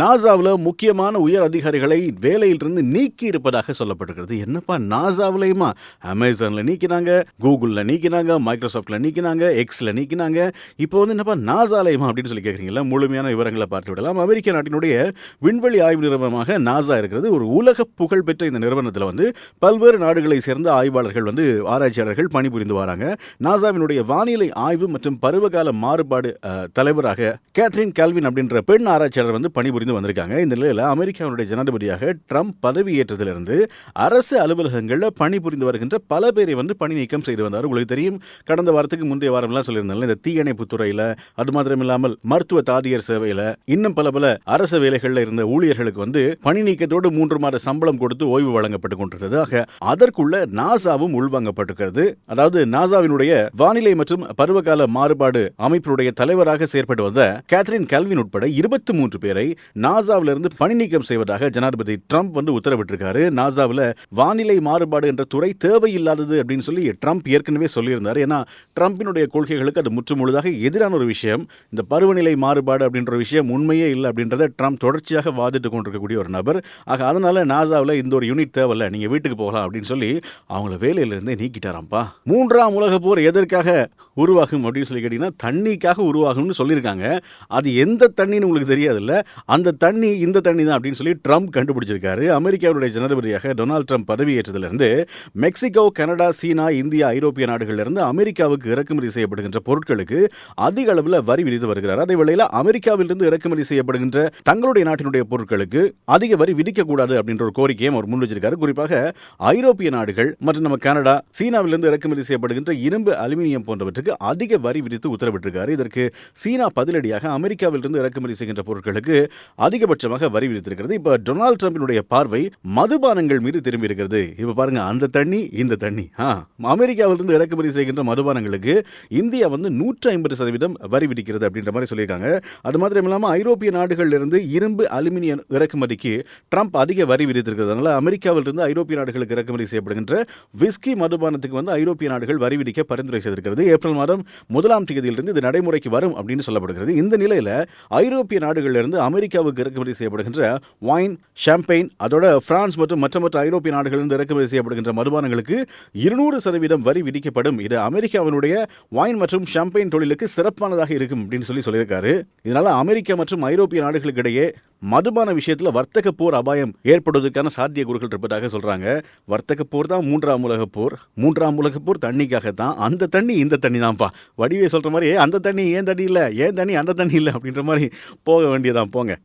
நாசாவில் முக்கியமான உயர் அதிகாரிகளை வேலையிலிருந்து நீக்கி இருப்பதாக சொல்லப்பட்டிருக்கிறது. என்னப்பா நாசாவிலையுமா? அமேசானில் நீக்கினாங்க கூகுளில் நீக்கினாங்க மைக்ரோசாஃப்டில் நீக்கினாங்க எக்ஸில் நீக்கினாங்க. இப்போ வந்து என்னப்பா நாசாலயமா அப்படின்னு சொல்லி கேட்குறீங்களா முழுமையான விவரங்களை பார்த்து விடலாம். அமெரிக்க நாட்டினுடைய விண்வெளி ஆய்வு நிறுவனமாக நாசா இருக்கிறது. ஒரு உலக புகழ்பெற்ற இந்த நிறுவனத்தில் வந்து பல்வேறு நாடுகளை சேர்ந்த ஆய்வாளர்கள் வந்து ஆராய்ச்சியாளர்கள் பணிபுரிந்து வராங்க. நாசாவினுடைய வானிலை ஆய்வு மற்றும் பருவகால மாறுபாடு தலைவராக கேத்ரின் கல்வின் அப்படின்ற பெண் ஆராய்ச்சியாளர் வந்து புரிந்து வந்திருக்காங்க. இந்த நிலையில் அமெரிக்காவுடைய ஜனாதிபதியாக ட்ரம்ப் பதவியேற்றதிலிருந்து அரசு அலுவலகங்களில் பணிபுரிந்து வருகின்ற பல பேரை வந்து பணி நீக்கம் செய்து வந்தார். உங்களுக்கு தெரியும் கடந்த வாரத்துக்கு முந்தைய வாரம்லாம் சொல்லியிருந்தாங்க இந்த தீயணைப்பு துறையில் அது மாத்திரம் இல்லாமல் மருத்துவ தாதியர் சேவையில் இன்னும் பல பல அரசு வேலைகளில் இருந்த ஊழியர்களுக்கு வந்து பணி நீக்கத்தோடு மூன்று மாத சம்பளம் கொடுத்து ஓய்வு வழங்கப்பட்டு கொண்டிருந்தது. ஆக அதற்குள்ள நாசாவும் உள்வாங்கப்பட்டிருக்கிறது. அதாவது நாசாவினுடைய வானிலை மற்றும் பருவகால மாறுபாடு அமைப்பினுடைய தலைவராக செயற்பட்டு வந்த கேத்ரின் கல்வின் உட்பட இருபத்தி மூன்று பேரை நாசாவிலிருந்து பணி நீக்கம் செய்வதாக ஜனாதிபதி ட்ரம்ப் வந்து உத்தரவிட்டிருக்காரு. நாசாவில் வானிலை மாறுபாடு என்ற துறை தேவையில்லாதது அப்படின்னு சொல்லி ட்ரம்ப் ஏற்கனவே சொல்லியிருந்தார். ஏன்னா ட்ரம்பினுடைய கொள்கைகளுக்கு அது முற்றுமுழுதாக எதிரான ஒரு விஷயம். இந்த பருவநிலை மாறுபாடு அப்படின்ற விஷயம் உண்மையே இல்லை அப்படின்றத ட்ரம்ப் தொடர்ச்சியாக வாதிட்டு கொண்டிருக்கக்கூடிய ஒரு நபர். ஆக அதனால நாசாவில் இந்த ஒரு யூனிட் தேவையில்ல நீங்கள் வீட்டுக்கு போகலாம் அப்படின்னு சொல்லி அவங்கள வேலையிலிருந்தே நீக்கிட்டாராம்ப்பா. மூன்றாம் உலக போர் எதற்காக உருவாகும் அப்படின்னு சொல்லி கேட்டீங்கன்னா தண்ணிக்காக உருவாகும்னு சொல்லியிருக்காங்க. அது எந்த தண்ணின்னு உங்களுக்கு தெரியாதுல்ல. அந்த தண்ணி இந்த தண்ணி தான் அப்படின்னு சொல்லி ட்ரம்ப் கண்டுபிடிச்சிருக்காரு. அமெரிக்காவுடைய ஜனாதிபதியாக டொனால்ட் ட்ரம்ப் பதவியேற்றதிலிருந்து மெக்சிகோ கனடா சீனா இந்தியா ஐரோப்பிய நாடுகளிலிருந்து அமெரிக்காவுக்கு இறக்குமதி செய்யப்படுகின்ற பொருட்களுக்கு அதிக அளவில் வரி விதித்து வருகிறார். அதே வேளையில் அமெரிக்காவிலிருந்து இறக்குமதி செய்யப்படுகின்ற தங்களுடைய நாட்டினுடைய பொருட்களுக்கு அதிக வரி விதிக்கக்கூடாது அப்படின்ற ஒரு கோரிக்கையும் அவர் முன் வச்சிருக்காரு குறிப்பாக ஐரோப்பிய நாடுகள் மற்றும் நம்ம கனடா சீனாவிலிருந்து இறக்குமதி செய்யப்படுகின்ற இரும்பு அலுமினியம் போன்றவற்றுக்கு அதிக வரி விதித்து உத்தரவிட்டிருக்காரு. இதற்கு சீனா பதிலடியாக அமெரிக்காவிலிருந்து இறக்குமதி செய்கின்ற பொருட்களுக்கு அதிகபட்சமாக வரி விதித்திருக்கிறது. இப்போ டொனால்டு ட்ரம்பினுடைய பார்வை மதுபானங்கள் மீது திரும்பி இருக்கிறது. இப்போ பாருங்க அந்த தண்ணி இந்த தண்ணி. ஆ அமெரிக்காவிலிருந்து இறக்குமதி செய்கின்ற மதுபானங்களுக்கு இந்தியா வந்து நூற்றி ஐம்பது சதவீதம் வரி விதிக்கிறது அப்படின்ற மாதிரி சொல்லியிருக்காங்க. அது மாத்திரம் இல்லாமல் ஐரோப்பிய நாடுகளிலிருந்து இரும்பு அலுமினியம் இறக்குமதிக்கு ட்ரம்ப் அதிக வரி விதித்திருக்கிறதுனால அமெரிக்காவிலிருந்து ஐரோப்பிய நாடுகளுக்கு இறக்குமதி செய்யப்படுகின்ற விஸ்கி மதுபானத்துக்கு வந்து ஐரோப்பிய நாடுகள் வரி விதிக்க பரிந்துரை செய்திருக்கிறது. ஏப்ரல் மாதம் முதலாம் தேதியிலிருந்து இது நடைமுறைக்கு வரும் அப்படின்னு சொல்லப்படுகிறது. இந்த நிலையில் ஐரோப்பிய நாடுகளிலிருந்து அமெரிக்க அமெரிக்காவுக்கு இறக்குமதி செய்யப்படுகின்ற வைன் ஷாம்பெயின் அதோட பிரான்ஸ் மற்றும் மற்ற மற்ற ஐரோப்பிய நாடுகளிலிருந்து இறக்குமதி செய்யப்படுகின்ற மதுபானங்களுக்கு இருநூறு சதவீதம் வரி விதிக்கப்படும். இது அமெரிக்காவினுடைய வைன் மற்றும் ஷாம்பெயின் தொழிலுக்கு சிறப்பானதாக இருக்கும் அப்படின்னு சொல்லி சொல்லியிருக்காரு. இதனால அமெரிக்கா மற்றும் ஐரோப்பிய நாடுகளுக்கு இடையே மதுபான விஷயத்தில் வர்த்தக போர் அபாயம் ஏற்படுவதற்கான சாத்திய சாத்தியக்கூறுகள் இருப்பதாக சொல்றாங்க. வர்த்தக போர் தான் மூன்றாம் உலக போர். மூன்றாம் உலக போர் தண்ணிக்காக தான் அந்த தண்ணி இந்த தண்ணி தான்ப்பா வடிவே சொல்கிற மாதிரி அந்த தண்ணி ஏன் தண்ணி இல்லை? ஏன் தண்ணி அந்த தண்ணி இல்லை? அப்படின்ற மாதிரி போக வேண்டியதான் போங்க.